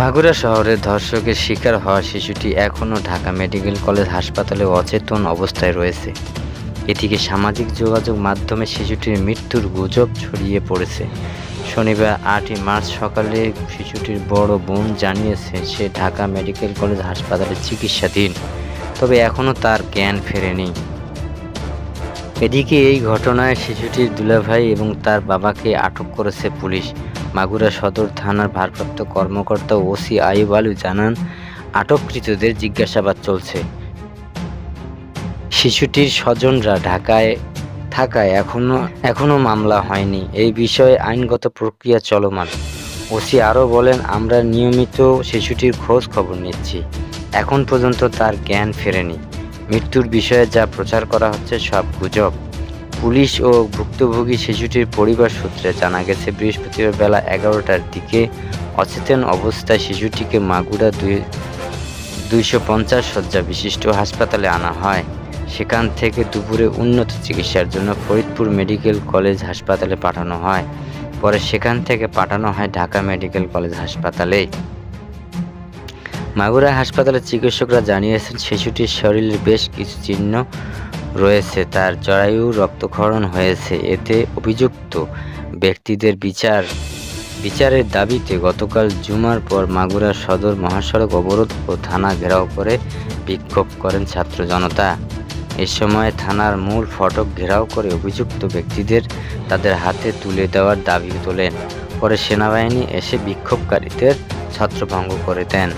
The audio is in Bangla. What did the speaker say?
মাগুরা শহরে ধর্ষকের শিকার হওয়া শিশুটি এখনও ঢাকা মেডিকেল কলেজ হাসপাতালে অচেতন অবস্থায় রয়েছে। এদিকে সামাজিক যোগাযোগ মাধ্যমে শিশুটির মৃত্যুর গুজব ছড়িয়ে পড়েছে। শনিবার আটই মার্চ সকালে শিশুটির বড় বোন জানিয়েছে, সে ঢাকা মেডিকেল কলেজ হাসপাতালে চিকিৎসাধীন, তবে এখনও তার জ্ঞান ফেরেনি। এদিকে এই ঘটনায় শিশুটির দুলাভাই এবং তার বাবাকে আটক করেছে পুলিশ। মাগুরা সদর থানার ভারপ্রাপ্ত কর্মকর্তা ওসি আইব আলু জানান, আটককৃতদের জিজ্ঞাসাবাদ চলছে। শিশুটির স্বজনরা ঢাকায় থাকায় এখনও এখনও মামলা হয়নি। এই বিষয়ে আইনগত প্রক্রিয়া চলমান। ওসি আরও বলেন, আমরা নিয়মিত শিশুটির খোঁজ খবর নিচ্ছি। এখন পর্যন্ত তার জ্ঞান ফেরেনি। মৃত্যুর বিষয়ে যা প্রচার করা হচ্ছে সব গুজব। পুলিশ ও ভুক্তভোগী শিশুটির পরিবার সূত্রে জানা গেছে, বৃহস্পতিবার বেলা এগারোটার দিকে অচেতন অবস্থায় শিশুটিকে মাগুরা দুই, দুইশো পঞ্চাশ শয্যা বিশিষ্ট হাসপাতালে আনা হয়। সেখান থেকে দুপুরে উন্নত চিকিৎসার জন্য ফরিদপুর মেডিকেল কলেজ হাসপাতালে পাঠানো হয়। পরে সেখান থেকে পাঠানো হয় ঢাকা মেডিকেল কলেজ হাসপাতালে। মাগুরা হাসপাতালের চিকিৎসকরা জানিয়েছেন, শিশুটির শরীরের বেশ কিছু চিহ্ন রয়েছে, তার জরায়ু রক্তক্ষরণ হয়েছে। এতে অভিযুক্ত ব্যক্তিদের বিচার, বিচারের দাবিতে গতকাল জুমার পর মাগুরা সদর মহাসড়ক অবরোধ ও থানা ঘেরাও করে বিক্ষোভ করেন ছাত্র জনতা। এ সময় থানার মূল ফটক ঘেরাও করে অভিযুক্ত ব্যক্তিদের তাদের হাতে তুলে দেওয়ার দাবি তোলেন। পরে সেনাবাহিনী এসে বিক্ষোভকারীদের ছত্রভঙ্গ করে দেন।